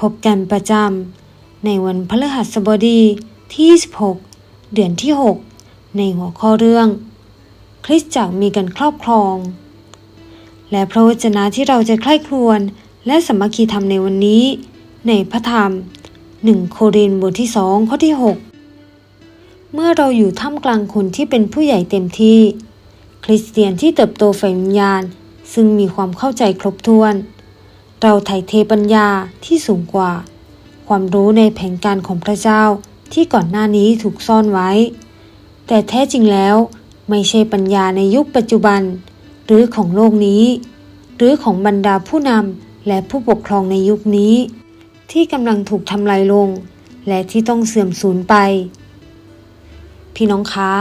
พบกันประจำในวันพฤหัสบดีที่ 26 เดือนที่ 6 ในหัวข้อเรื่อง คริสตจักรมีกันครอบครอง และพระวจนะที่เราจะใคร่ครวญและสมัคคีธรรมในวันนี้ ในพระธรรม 1 โครินธ์บทที่2ข้อที่ 6 เมื่อเราอยู่ท่ามกลางคนที่เป็นผู้ใหญ่เต็มที่ คริสเตียนที่เติบโตฝ่ายวิญญาณ ซึ่งมีความเข้าใจครบถ้วน เราไถ่เทปัญญาที่สูงกว่า ความรู้ในแผนการของพระเจ้าที่ก่อนหน้านี้ถูกซ่อนไว้ แต่แท้จริงแล้วไม่ใช่ปัญญาในยุคปัจจุบัน หรือของโลกนี้ หรือของบรรดาผู้นำและผู้ปกครองในยุคนี้ ที่กำลังถูกทำลายลง และที่ต้องเสื่อมสูญไป พี่น้องคะ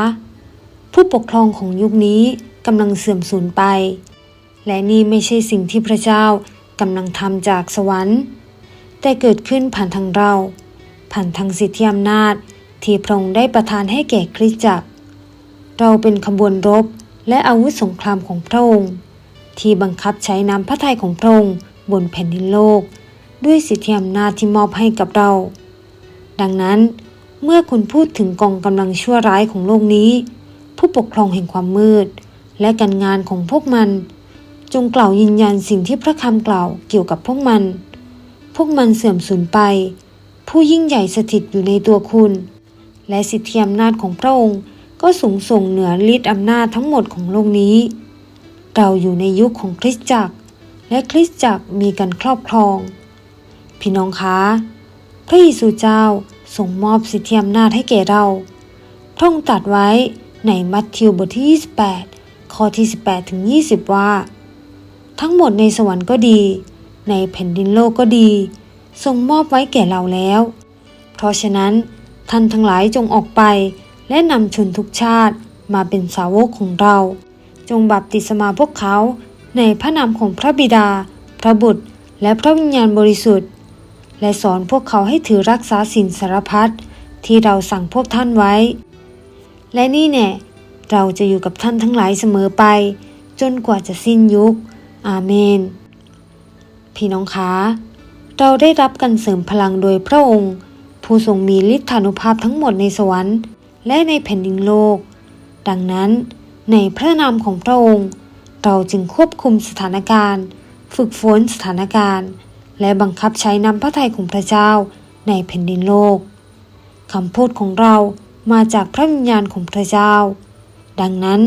ผู้ปกครองของยุคนี้กำลังเสื่อมสูญไป และนี่ไม่ใช่สิ่งที่พระเจ้า กำลังทำจากสวรรค์ แต่เกิดขึ้นผ่านทางเรา ผ่านทางสิทธิอำนาจที่พระองค์ได้ประทานให้แก่คริสตจักร เราเป็นขบวนรบและอาวุธสงครามของพระองค์ ที่บังคับใช้น้ำพระทัยของพระองค์บนแผ่นดินโลก ด้วยสิทธิอำนาจที่มอบให้กับเรา ดังนั้นเมื่อคุณพูดถึงกองกำลังชั่วร้ายของโลกนี้ ผู้ปกครองแห่งความมืด และการงานของพวกมัน จงกล่าวยืนยันสิ่งที่พระคำกล่าวเกี่ยวกับพวกมัน พวกมันเสื่อมสูญไป ผู้ยิ่งใหญ่สถิตอยู่ในตัวคุณ และสิทธิอำนาจของพระองค์ก็สูงส่งเหนือฤทธิ์อำนาจทั้งหมดของโลกนี้ เราอยู่ในยุคของคริสตจักร และคริสตจักรมีการครอบครอง พี่น้องคะ พระเยซูเจ้าทรงมอบสิทธิอำนาจให้แก่เราพระองค์ตรัสไว้ในมัทธิวบทที่ 28 ข้อที่ 18ถึง20 ว่า ทั้งหมดในสวรรค์ก็ดี ในแผ่นดินโลกก็ดี ทรงมอบไว้แก่เราแล้ว เพราะฉะนั้นท่านทั้งหลายจงออกไป และนำชนทุกชาติมาเป็นสาวกของเรา จงบัพติศมาพวกเขาในพระนามของพระบิดา พระบุตร และพระวิญญาณบริสุทธิ์ และสอนพวกเขาให้ถือรักษาสินสารพัดที่เราสั่งพวกท่านไว้ และนี่แน่เราจะอยู่กับท่านทั้งหลายเสมอไป จนกว่าจะสิ้นยุค อาเมน พี่น้องคะ เราได้รับการเสริมพลังโดยพระองค์ ผู้ทรงมีฤทธานุภาพทั้งหมดในสวรรค์ และในแผ่นดินโลก ดังนั้นในพระนามของพระองค์ เราจึงควบคุมสถานการณ์ ฝึกฝนสถานการณ์ และบังคับใช้น้ำพระทัยของพระเจ้าในแผ่นดินโลกคำพูดของเรามาจากพระวิญญาณของพระเจ้า ดังนั้น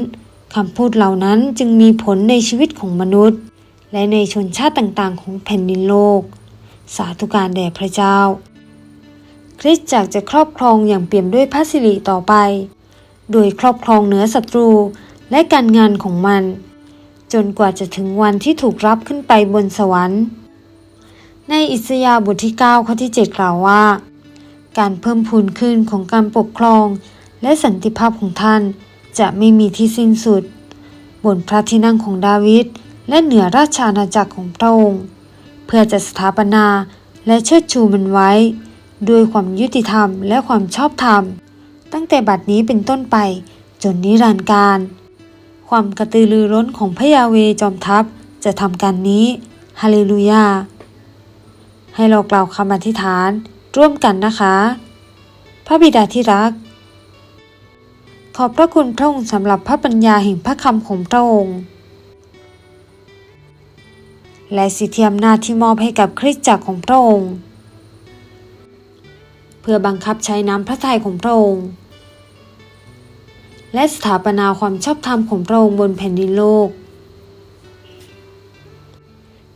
คำพูดเหล่านั้นจึงมีผลในชีวิตของมนุษย์ และในชนชาติต่างๆ ของแผ่นดินโลก สาธุการแด่พระเจ้า คริสตจักรจะครอบครองอย่างเปี่ยมด้วยพระสิริต่อไป โดยครอบครองเหนือศัตรูและการงานของมัน จนกว่าจะถึงวันที่ถูกรับขึ้นไปบนสวรรค์ ในอิสยาห์บทที่ 9 ข้อที่ 7 กล่าวว่า การเพิ่มพูนขึ้นของการปกครองและสันติภาพของท่าน จะไม่มีที่สิ้นสุด บนพระที่นั่งของดาวิดและเหนือราชอาณาจักรของพระองค์ เพื่อจะสถาปนาและเชิดชูมันไว้ ด้วยความยุติธรรมและความชอบธรรม ตั้งแต่บัดนี้เป็นต้นไปจนนิรันดร์การ ความกระตือรือร้นของพระยาเวจอมทัพจะทำการนี้ฮาเลลูยาให้เรากล่าวคำอธิษฐานร่วมกันนะคะ พระบิดาที่รัก ขอบพระคุณพระองค์สำหรับพระปัญญาแห่งพระคำของพระองค์ และสิทธิอำนาจที่มอบให้กับคริสตจักรของพระองค์ เพื่อบังคับใช้น้ำพระทัยของพระองค์ และสถาปนาความชอบธรรมของพระองค์บนแผ่นดินโลก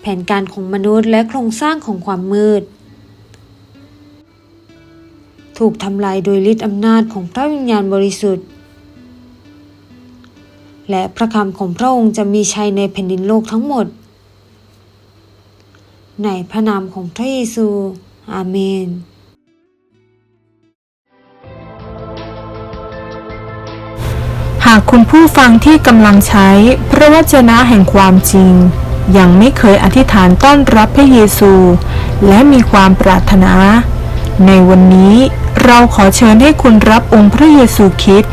แผนการของมนุษย์และโครงสร้างของความมืดถูกทำลายโดยฤทธิอำนาจของพระวิญญาณบริสุทธิ์ และพระคำของพระองค์จะมีชัยในแผ่นดินโลกทั้งหมด ในพระนามของพระเยซู อาเมนหากคุณผู้ฟังที่กำลังใช้พระวจนะแห่งความจริง ยังไม่เคยอธิษฐานต้อนรับพระเยซู และมีความปรารถนา ในวันนี้เราขอเชิญให้คุณรับองค์พระเยซูคริสต์